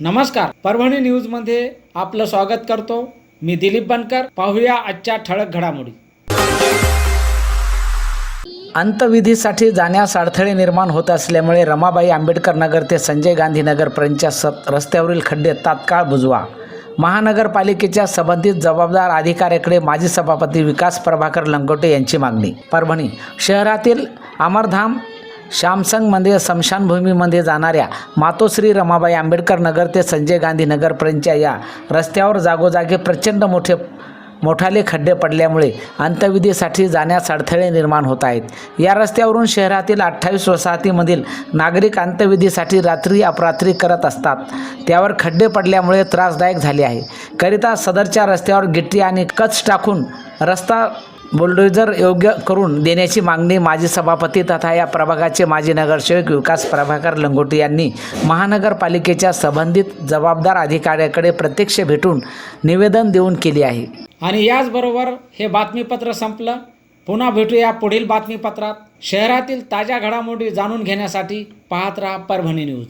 नमस्कार. परभणी न्यूजमध्ये आपलं स्वागत करतो. मी दिलीप बनकर. पाहूया आजच्या ठळक घडामोडी. अंतविधीसाठी जाण्यास अडथळे निर्माण होत असल्यामुळे रमाबाई आंबेडकर नगर ते संजय गांधी नगरपर्यंतच्या स रस्त्यावरील खड्डे तात्काळ बुजवा. महानगरपालिकेच्या संबंधित जबाबदार अधिकाऱ्याकडे माजी सभापती विकास प्रभाकर लंगोटे यांची मागणी. परभणी शहरातील अमरधाम श्यामसंगमध्ये स्मशानभूमीमध्ये जाणाऱ्या मातोश्री रमाबाई आंबेडकर नगर ते संजय गांधी नगरपर्यंतच्या या रस्त्यावर जागोजागी प्रचंड मोठे मोठाले खड्डे पडल्यामुळे अंत्यविधीसाठी जाण्यास अडथळे निर्माण होत आहेत. या रस्त्यावरून शहरातील अठ्ठावीस वसाहतीमधील नागरिक अंत्यविधीसाठी रात्री अपरात्री करत असतात. त्यावर खड्डे पडल्यामुळे त्रासदायक झाले आहे. करिता सदरच्या रस्त्यावर गिट्टी आणि कच टाकून रस्ता बुलडोझर योग्य करून देण्याची मागणी माजी सभापती तथा या प्रभागाचे माजी नगरसेवक विकास प्रभाकर लंगोटी यांनी महानगरपालिकेच्या संबंधित जबाबदार अधिकाऱ्याकडे प्रत्यक्ष भेटून निवेदन देऊन केली आहे. आणि याचबरोबर हे बातमीपत्र संपलं. पुन्हा भेटूया पुढील बातमीपत्रात. शहरातील ताज्या घडामोडी जाणून घेण्यासाठी पाहत राहा परभणी न्यूज.